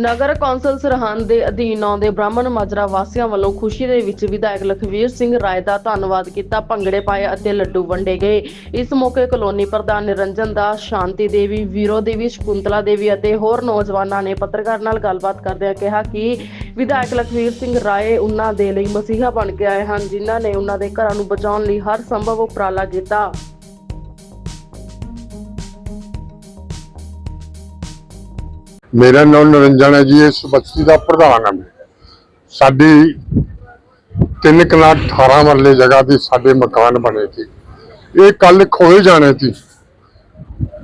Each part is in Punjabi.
ਨਗਰ ਕੌਂਸਲ ਸਰਹੰਦ ਦੇ ਅਧੀਨ ਆਉਂਦੇ ਬ੍ਰਾਹਮਣ ਮਾਜਰਾ ਵਾਸੀਆਂ ਵੱਲੋਂ ਖੁਸ਼ੀ ਦੇ ਵਿੱਚ ਵਿਧਾਇਕ ਲਖਵੀਰ ਸਿੰਘ ਰਾਏ ਦਾ ਧੰਨਵਾਦ ਕੀਤਾ, ਭੰਗੜੇ ਪਾਏ ਅਤੇ ਲੱਡੂ ਵੰਡੇ ਗਏ। ਇਸ ਮੌਕੇ ਕਲੋਨੀ ਪ੍ਰਧਾਨ ਨਿਰੰਜਨ ਦਾਸ, ਸ਼ਾਂਤੀ ਦੇਵੀ, ਵੀਰੋ ਦੇਵੀ, ਸ਼ਕੁੰਤਲਾ ਦੇਵੀ ਅਤੇ ਹੋਰ ਨੌਜਵਾਨਾਂ ਨੇ ਪੱਤਰਕਾਰ ਨਾਲ ਗੱਲਬਾਤ ਕਰਦਿਆਂ ਕਿਹਾ ਕਿ ਵਿਧਾਇਕ ਲਖਵੀਰ ਸਿੰਘ ਰਾਏ ਉਹਨਾਂ ਦੇ ਲਈ ਮਸੀਹਾ ਬਣ ਕੇ ਆਏ ਹਨ, ਜਿਨ੍ਹਾਂ ਨੇ ਉਹਨਾਂ ਦੇ ਘਰਾਂ ਨੂੰ ਬਚਾਉਣ ਲਈ ਹਰ ਸੰਭਵ ਉਪਰਾਲਾ ਕੀਤਾ। ਮੇਰਾ ਨਾਮ ਨਰਿੰਜਨ ਹੈ ਜੀ, ਇਸ ਬਸਤੀ ਦਾ ਪ੍ਰਧਾਨ ਹਾਂ ਮੈਂ। ਸਾਡੀ ਤਿੰਨ ਕਨਾਲ 18 ਮਰਲੇ ਜਗ੍ਹਾ ਦੀ ਸਾਡੇ ਮਕਾਨ ਬਣੇ ਸੀ। ਇਹ ਕੱਲ ਖੋਏ ਜਾਣੇ ਸੀ।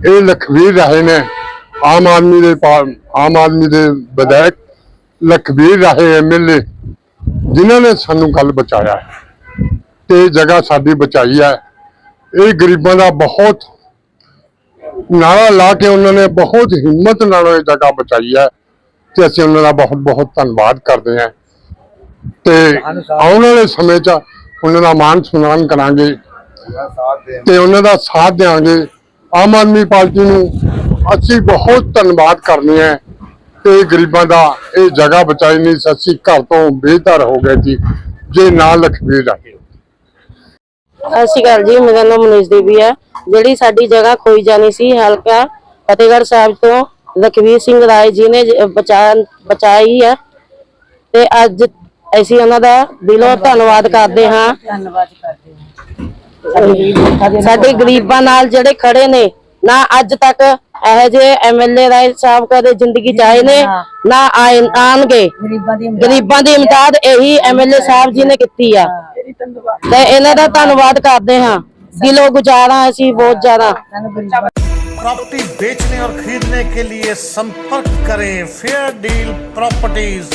ਇਹ ਲਖਵੀਰ ਰਹੇ ਨੇ, ਆਮ ਆਦਮੀ ਦੇ ਪਾ- ਆਮ ਆਦਮੀ ਦੇ ਵਿਧਾਇਕ ਲਖਵੀਰ ਰਹੇ ਐਮਐਲਏ ਜਿਨ੍ਹਾਂ ਨੇ ਸਾਨੂੰ ਕੱਲ ਬਚਾਇਆ ਤੇ ਇਹ ਜਗ੍ਹਾ ਸਾਡੀ ਬਚਾਈ ਹੈ। ਇਹ ਗਰੀਬਾਂ ਦਾ ਬਹੁਤ ਨਾਰਾ ਲਾ ਕੇ ਉਹਨਾਂ ਨੇ ਬਹੁਤ ਹਿੰਮਤ ਨਾਲ ਇਹ ਜਗ੍ਹਾ ਬਚਾਈ ਹੈ ਤੇ ਅਸੀਂ ਉਹਨਾਂ ਦਾ ਬਹੁਤ ਬਹੁਤ ਧੰਨਵਾਦ ਕਰਦੇ ਹਾਂ। ਤੇ ਆਉਣ ਵਾਲੇ ਸਮੇਂ 'ਚ ਉਹਨਾਂ ਦਾ ਮਾਨ ਸਨਮਾਨ ਕਰਾਂਗੇ ਤੇ ਉਹਨਾਂ ਦਾ ਸਾਥ ਦੇਵਾਂਗੇ ਆਮ ਆਦਮੀ ਪਾਰਟੀ ਨੂੰ ਅਸੀਂ ਬਹੁਤ ਧੰਨਵਾਦ ਕਰਨੇ ਆ ਤੇ ਗਰੀਬਾਂ ਦਾ ਇਹ ਜਗ੍ਹਾ ਬਚਾਈ ਨਹੀਂ ਸੱਚੀ ਘਰ ਤੋਂ ਬੇਘਰ ਹੋ ਗਏ ਜੀ। ਜੇ ਨਾ ਲਖਵੀਰ ਰਹੇ ਸਤਿ ਸ਼੍ਰੀ ਅਕਾਲ ਜੀ, ਮੇਰਾ ਨਾਮ ਮਨੀਸ਼ ਦੇਵੀ ਹੈ। ਜਿਹੜੀ ਸਾਡੀ ਜਗ੍ਹਾ ਖੋਈ ਜਾਣੀ ਸੀ ਹਲਕਾ ਫਤਿਹਗੜ੍ਹ ਸਾਹਿਬ ਤੋਂ ਲਖਵੀਰ ਸਿੰਘ ਰਾਏ ਜੀ ਨੇ ਜ- ਬਚਾ ਬਚਾਈ ਹੈ ਤੇ ਅੱਜ ਅਸੀਂ ਉਹਨਾਂ ਦਾ ਦਿਲੋਂ ਧੰਨਵਾਦ ਕਰਦੇ ਹਾਂ। ਧੰਨਵਾਦ ਕਰਦੇ ਹਾਂ। ਸਾਡੇ ਗਰੀਬਾਂ ਨਾਲ ਜਿਹੜੇ ਖੜੇ ਨੇ ਨਾ ਅੱਜ ਤੱਕ ਇਹੋ ਜਿਹੇ ਐਮਐਲਏ ਰਾਏ ਸਾਹਿਬ ਕਦੇ ਜ਼ਿੰਦਗੀ ਚ ਆਏ ਨੇ ਨਾ ਆਏ ਆਣਗੇ। ਗਰੀਬਾਂ ਦੀ ਇਮਦਾਦ ਇਹੀ ਐਮਐਲਏ ਸਾਹਿਬ ਜੀ ਨੇ ਕੀਤੀ ਆ। ਤੇ ਇਹਨਾਂ ਦਾ ਧੰਨਵਾਦ ਕਰਦੇ ਹਾਂ। दिलो गुजारा असी बहुत ज्यादा प्रॉपर्टी बेचने और खरीदने के लिए संपर्क करें फेयर डील प्रॉपर्टीज